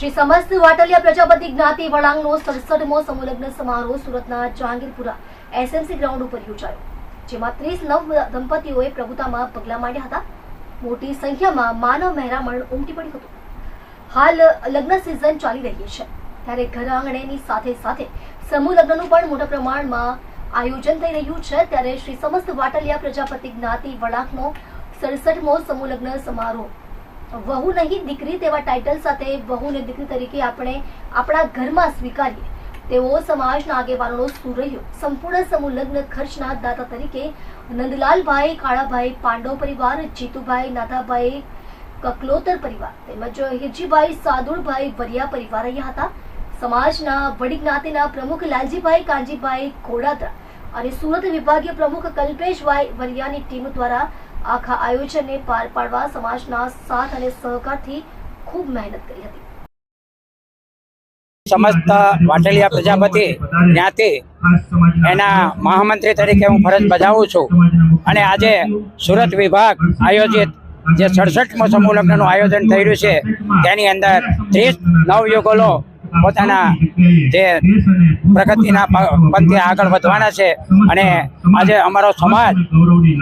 શ્રી સમસ્ત વાટલિયા પ્રજાપતિ જ્ઞાતિ વળાંગનો સડસઠમો સમૂહલગ્ન સમારોહ સુરતના જહાંગીરપુરા એસએમસી ગ્રાઉન્ડ ઉપર યોજાયો, જેમાં ત્રીસ નવ દંપતીઓએ પ્રભુતામાં પગલાં માંડ્યા હતા. મોટી સંખ્યામાં માનવ મહેરામણ ઉમટી પડ્યું હતું. હાલ લગ્ન સિઝન ચાલી રહી છે. ત્યારે ઘર આંગણેની સાથે સાથે સમૂહ લગ્નનું પણ મોટા પ્રમાણમાં આયોજન થઈ રહ્યું છે. ત્યારે શ્રી સમસ્ત વાટલિયા પ્રજાપતિ જ્ઞાતિ વળાંકનો સડસઠમો સમૂહ લગ્ન સમારોહ વહુ નહીં દીકરી તેવા ટાઇટલ સાથે વહુ ને દીકરી તરીકે આપણે આપણા ઘરમાં સ્વીકારીએ. તેવો સમાજના આગેવાનોનો સુર રહ્યો સંપૂર્ણ સમૂહ લગ્ન ખર્ચના દાતા તરીકે નંદલાલભાઈ, કાળાભાઈ, પાંડવ પરિવાર, જીતુભાઈ, નાથાભાઈ, કકલોતર પરિવાર તેમજ હિરજીભાઈ સાદુળભાઈ વરિયા પરિવાર રહ્યા હતા. સમાજના વડી જ્ઞાતિના પ્રમુખ લાલજીભાઈ કાંજીભાઈ ઘોડાદરા અને સુરત વિભાગીય પ્રમુખ કલ્પેશભાઈ વરિયાની ટીમ દ્વારા આખા આયોજનને પાર પાડવા સમાજના સાથ અને સહકારથી ખૂબ મહેનત કરી હતી. સમસ્ત વાટલિયા પ્રજાપતિ જ્ઞાતિ એના મહામંત્રી તરીકે હું ફરજ બજાવું છું. અને આજે સુરત વિભાગ આયોજિત જે સડસઠમો સમૂહ લગ્નનું આયોજન થઈ રહ્યું છે, તેની અંદર ત્રીસ નવયુગલો પોતાના જે પ્રગતિના પંથે આગળ વધવાના છે અને આજે અમારો સમાજ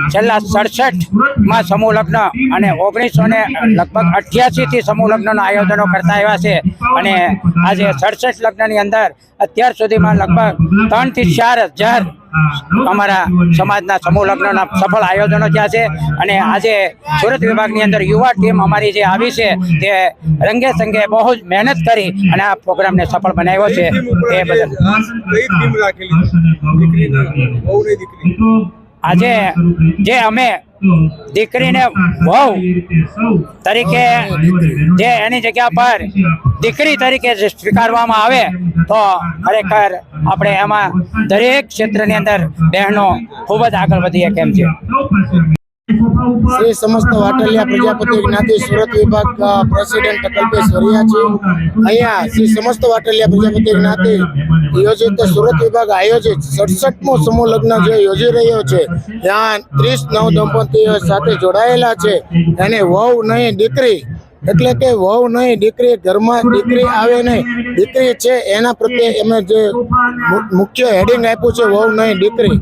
છેલ્લા સડસઠમાં સમૂહ લગ્ન અને ઓગણીસો ને લગભગ અઠ્યાસીથી સમૂહ લગ્નના આયોજનો કરતા આવ્યા છે અને આજે સડસઠ લગ્નની અંદર અત્યાર સુધીમાં લગભગ ત્રણથી ચાર હજાર અમારા સમાજના સમૂહ લગ્નના સફળ આયોજનો થયા છે અને આજે સુરત વિભાગની અંદર યુવા ટીમ અમારી જે આવી છે તે રંગે સંગે બહુ જ મહેનત કરી અને આ પ્રોગ્રામને સફળ બનાવ્યો છે. એ બદલ આજે જે અમે દીકરીને વહુ તરીકે જે એની જગ્યા પર દીકરી તરીકે સ્વીકારવામાં આવે તો ખરેખર આપણે એમાં દરેક ક્ષેત્રની અંદર બહેનો ખૂબ જ આગળ વધીએ કેમ છે? શ્રી સમસ્ત વાટલિયા પ્રજાપતિ જ્ઞાતિ સુરત વિભાગ પ્રેસિડેન્ટ કલ્પેશ વરિયા છે અહીંયા શ્રી સમસ્ત વાટલિયા પ્રજાપતિ જ્ઞાતિ યોજિત સુરત વિભાગ આયોજિત સડસઠમો સમૂહ લગ્ન જે યોજી રહ્યો છે. ત્યાં ત્રીસ નવ દંપતીઓ સાથે જોડાયેલા છે. અને વહુ નહીં, દીકરી. એટલે કે વહુ નહીં, દીકરી ઘરમાં દીકરી આવે નહીં. દીકરી છે, એના પ્રત્યે અમે જે મુખ્ય હેડિંગ આપ્યું છે, વહુ નહીં, દીકરી.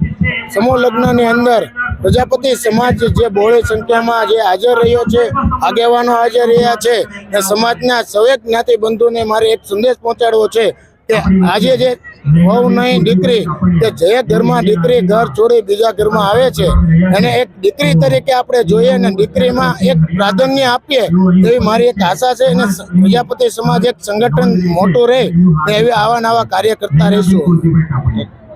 સમૂહ લગ્નની અંદર પ્રજાપતિ સમાજ જે બહોળી સંખ્યામાં જે હાજર રહ્યો છે, આગેવાનો હાજર રહ્યા છે એ સમાજના સવેક જ્ઞાતિ બંધુને મારે એક સંદેશ પહોંચાડવો છે કે આજે જે વહુ નહીં દીકરી કે જે ઘરમાં દીકરી ઘર છોડી બીજા ઘરમાં આવે છે એને એક દીકરી તરીકે આપણે જોઈએ અને દીકરીમાં એક પ્રાધાન્ય આપીએ એવી મારી એક આશા છે અને પ્રજાપતિ સમાજ એક સંગઠન મોટું રહે એવી આવા નવા કાર્ય કરતા રહીશું.